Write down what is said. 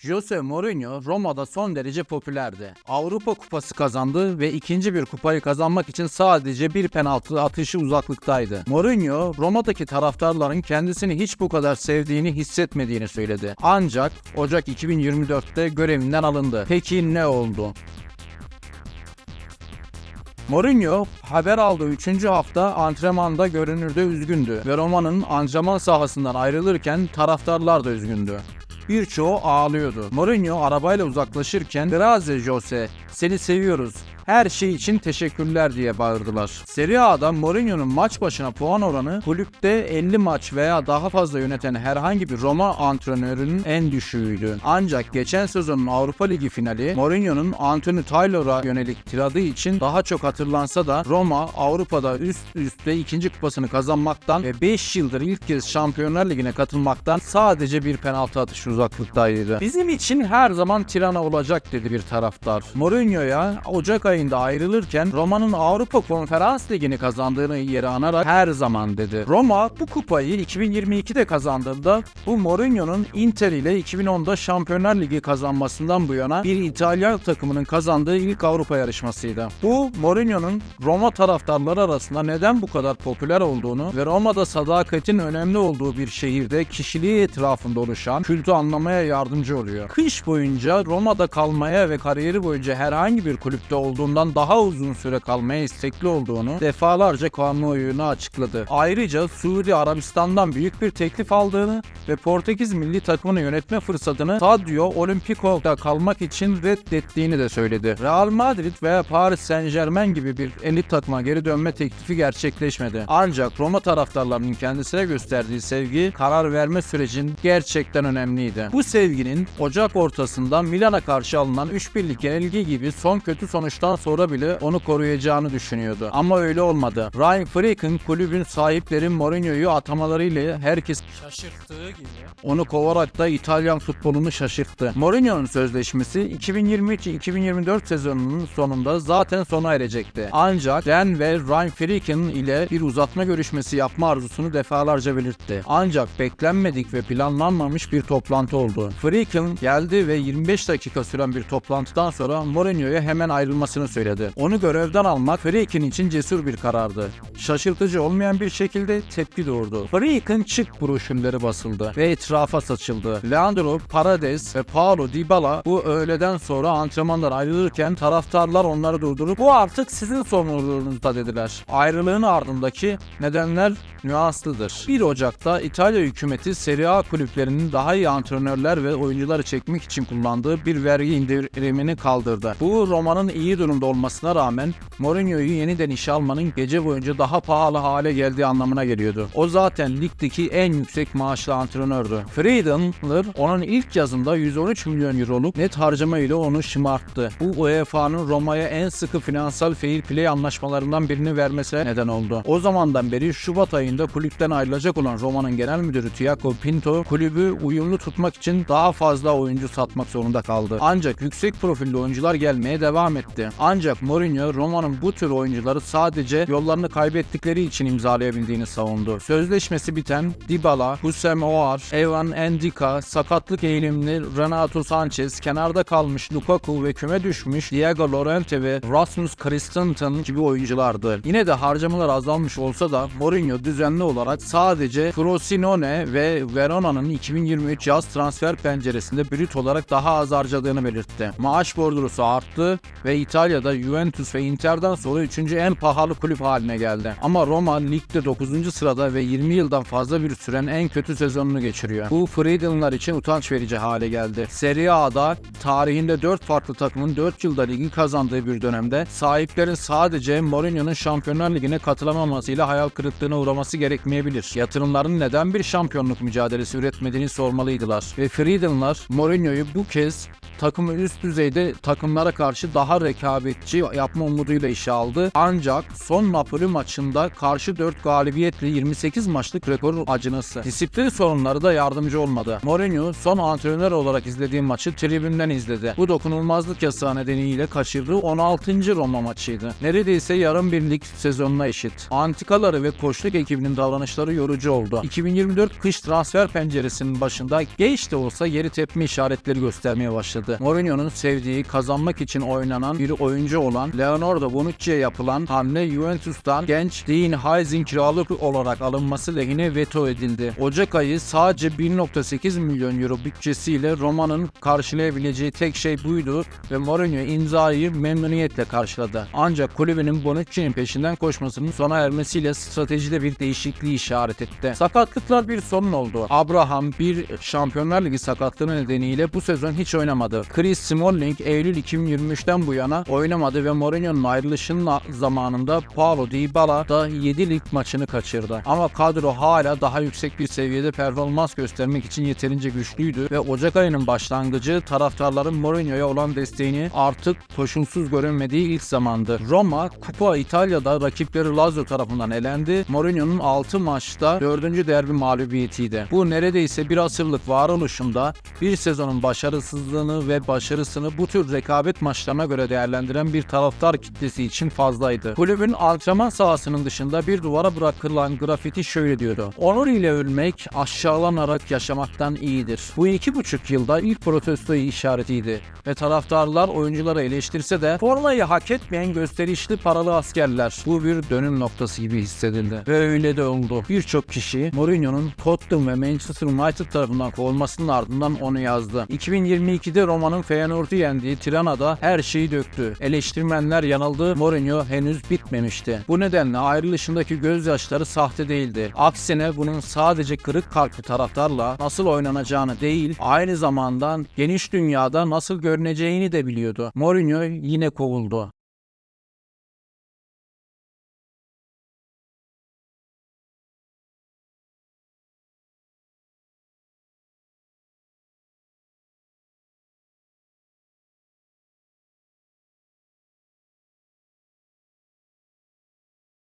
Jose Mourinho Roma'da son derece popülerdi. Avrupa Kupası kazandı ve ikinci bir kupayı kazanmak için sadece bir penaltı atışı uzaklıktaydı. Mourinho Roma'daki taraftarların kendisini hiç bu kadar sevdiğini hissetmediğini söyledi. Ancak Ocak 2024'te görevinden alındı. Peki ne oldu? Mourinho haber aldığı 3. hafta antrenmanda görünürde üzgündü ve Roma'nın antrenman sahasından ayrılırken taraftarlar da üzgündü. Birçoğu ağlıyordu. Mourinho arabayla uzaklaşırken Grazie Jose seni seviyoruz. Her şey için teşekkürler diye bağırdılar. Serie A'da Mourinho'nun maç başına puan oranı kulüpte 50 maç veya daha fazla yöneten herhangi bir Roma antrenörünün en düşüğüydü. Ancak geçen sezonun Avrupa Ligi finali Mourinho'nun Anthony Taylor'a yönelik tiradı için daha çok hatırlansa da Roma Avrupa'da üst üste ikinci kupasını kazanmaktan ve 5 yıldır ilk kez Şampiyonlar Ligi'ne katılmaktan sadece bir penaltı atışı uzaklıktaydı. Bizim için her zaman tirana olacak dedi bir taraftar. Mourinho'ya Ocak ayında ayrılırken Roma'nın Avrupa Konferans Ligi'ni kazandığını yeri anarak her zaman dedi. Roma bu kupayı 2022'de kazandığında bu Mourinho'nun Inter ile 2010'da Şampiyonlar Ligi kazanmasından bu yana bir İtalyan takımının kazandığı ilk Avrupa yarışmasıydı. Bu Mourinho'nun Roma taraftarları arasında neden bu kadar popüler olduğunu ve Roma'da sadakatin önemli olduğu bir şehirde kişiliği etrafında oluşan kültü anlamaya yardımcı oluyor. Kış boyunca Roma'da kalmaya ve kariyeri boyunca herhangi bir kulüpte olduğundan daha uzun süre kalmaya istekli olduğunu defalarca kamuoyuna açıkladı. Ayrıca Suudi Arabistan'dan büyük bir teklif aldığını ve Portekiz milli takımını yönetme fırsatını Stadio Olimpico'da kalmak için reddettiğini de söyledi. Real Madrid veya Paris Saint Germain gibi bir elit takıma geri dönme teklifi gerçekleşmedi. Ancak Roma taraftarlarının kendisine gösterdiği sevgi karar verme sürecin gerçekten önemliydi. Bu sevginin Ocak ortasında Milan'a karşı alınan 3-1'lik yenilgi gibi son kötü sonuçtan sonra bile onu koruyacağını düşünüyordu. Ama öyle olmadı. Ryan Frick'in kulübün sahipleri Mourinho'yu atamalarıyla herkes şaşırttığı gibi. onu kovarak da İtalyan futbolunu şaşırttı. Mourinho'nun sözleşmesi 2023-2024 sezonunun sonunda zaten sona erecekti. Ancak Dan ve Ryan Fricken ile bir uzatma görüşmesi yapma arzusunu defalarca belirtti. Ancak beklenmedik ve planlanmamış bir toplantı oldu. Fricken geldi ve 25 dakika süren bir toplantıdan sonra Mourinho'ya hemen ayrılmasını söyledi. Onu görevden almak Fricken için cesur bir karardı. Şaşırtıcı olmayan bir şekilde tepki doğurdu. Fricken çık broşürleri basıldı ve etrafa saçıldı. Leandro Paredes ve Paulo Dybala bu öğleden sonra antrenmandan ayrılırken taraftarlar onları durdurup bu artık sizin sorumluluğunuzda dediler. Ayrılığın ardındaki nedenler nüanslıdır. 1 Ocak'ta İtalya hükümeti Serie A kulüplerinin daha iyi antrenörler ve oyuncuları çekmek için kullandığı bir vergi indirimini kaldırdı. Bu Roma'nın iyi durumda olmasına rağmen Mourinho'yu yeniden işe almanın gece boyunca daha pahalı hale geldiği anlamına geliyordu. O zaten ligdeki en yüksek maaşlı antrenördü. Friedlander onun ilk yazında 113 milyon euroluk net harcama ile onu şımarttı. Bu UEFA'nın Roma'ya en sıkı finansal fair play anlaşmalarından birini vermesine neden oldu. O zamandan beri Şubat ayında kulüpten ayrılacak olan Roma'nın genel müdürü Tiago Pinto kulübü uyumlu tutmak için daha fazla oyuncu satmak zorunda kaldı. Ancak yüksek profilli oyuncular gelmeye devam etti. Ancak Mourinho Roma'nın bu tür oyuncuları sadece yollarını kaybettikleri için imzalayabildiğini savundu. Sözleşmesi biten Dybala, Hussein Oğar, Evan Endika, sakatlık eğilimli Renato Sanchez, kenarda kalmış Lukaku ve küme düşmüş Diego Llorente ve Rasmus Christensen gibi oyunculardı. Yine de harcamalar azalmış olsa da Mourinho düzenli olarak sadece Frosinone ve Verona'nın 2023 yaz transfer penceresinde brüt olarak daha az harcadığını belirtti. Maaş bordrosu arttı ve İtalya'da Juventus ve Inter'den sonra 3. en pahalı kulüp haline geldi. Ama Roma ligde 9. sırada ve 20 yıldan fazla bir süren en kötü sezonunu geçiriyor. Bu Friedenler için utanç verici hale geldi. Serie A'da tarihinde 4 farklı takımın 4 yılda ligi kazandığı bir dönemde sahiplerin sadece Mourinho'nun Şampiyonlar Ligi'ne katılamamasıyla hayal kırıklığına uğraması gerekmeyebilir. Yatırımların neden bir şampiyonluk mücadelesi üretmediğini sormalıydılar. Ve Friedenler Mourinho'yu bu kez takımı üst düzeyde takımlara karşı daha rekabetçi yapma umuduyla işe aldı. Ancak son Napoli maçında karşı 4 galibiyetle 28 maçlık rekorun acınası. Disiplin sorunları da yardımcı olmadı. Mourinho son antrenör olarak izlediği maçı tribünden izledi. Bu dokunulmazlık yasağı nedeniyle kaçırdığı 16. Roma maçıydı. Neredeyse yarım bir lig sezonuna eşit. Antikaları ve koçluk ekibinin davranışları yorucu oldu. 2024 kış transfer penceresinin başında geç de olsa geri tepme işaretleri göstermeye başladı. Mourinho'nun sevdiği, kazanmak için oynanan bir oyuncu olan Leonardo Bonucci'ye yapılan hamle Juventus'tan genç Dean Heizing kiralık olarak alınması lehine veto edildi. Ocak ayı sadece 1.8 milyon euro bütçesiyle Roma'nın karşılayabileceği tek şey buydu ve Mourinho imzayı memnuniyetle karşıladı. Ancak kulübünün Bonucci'nin peşinden koşmasının sona ermesiyle stratejide bir değişikliği işaret etti. Sakatlıklar bir sorun oldu. Abraham bir Şampiyonlar Ligi sakatlığı nedeniyle bu sezon hiç oynamadı. Chris Smalling Eylül 2023'ten bu yana oynamadı ve Mourinho'nun ayrılışının zamanında Paulo Dybala da 7 lig maçını kaçırdı. Ama kadro hala daha yüksek bir seviyede performans göstermek için yeterince güçlüydü ve Ocak ayının başlangıcı taraftarların Mourinho'ya olan desteğini artık koşulsuz görünmediği ilk zamandı. Roma Kupa İtalya'da rakipleri Lazio tarafından elendi. Mourinho'nun 6 maçta 4. derbi mağlubiyetiydi. Bu neredeyse bir asırlık varoluşunda bir sezonun başarısızlığını ve başarısını bu tür rekabet maçlarına göre değerlendiren bir taraftar kitlesi için fazlaydı. Kulübün antrenman sahasının dışında bir duvara bırakılan grafiti şöyle diyordu. Onur ile ölmek aşağılanarak yaşamaktan iyidir. Bu iki buçuk yılda ilk protestoyu işaretiydi ve taraftarlar oyuncuları eleştirse de formayı hak etmeyen gösterişli paralı askerler. Bu bir dönüm noktası gibi hissedildi. Ve öyle de oldu. Birçok kişi Mourinho'nun Tottenham ve Manchester United tarafından kovulmasının ardından onu yazdı. 2022'de Roma'nın Feyenoord'u yendiği Tirana'da her şeyi döktü. Eleştirmenler yanıldı. Mourinho henüz bitmemişti. Bu nedenle ayrılışındaki gözyaşları sahte değildi. Aksine bunun sadece kırık kalpli taraftarla nasıl oynanacağını değil, aynı zamanda geniş dünyada nasıl görüneceğini de biliyordu. Mourinho yine kovuldu.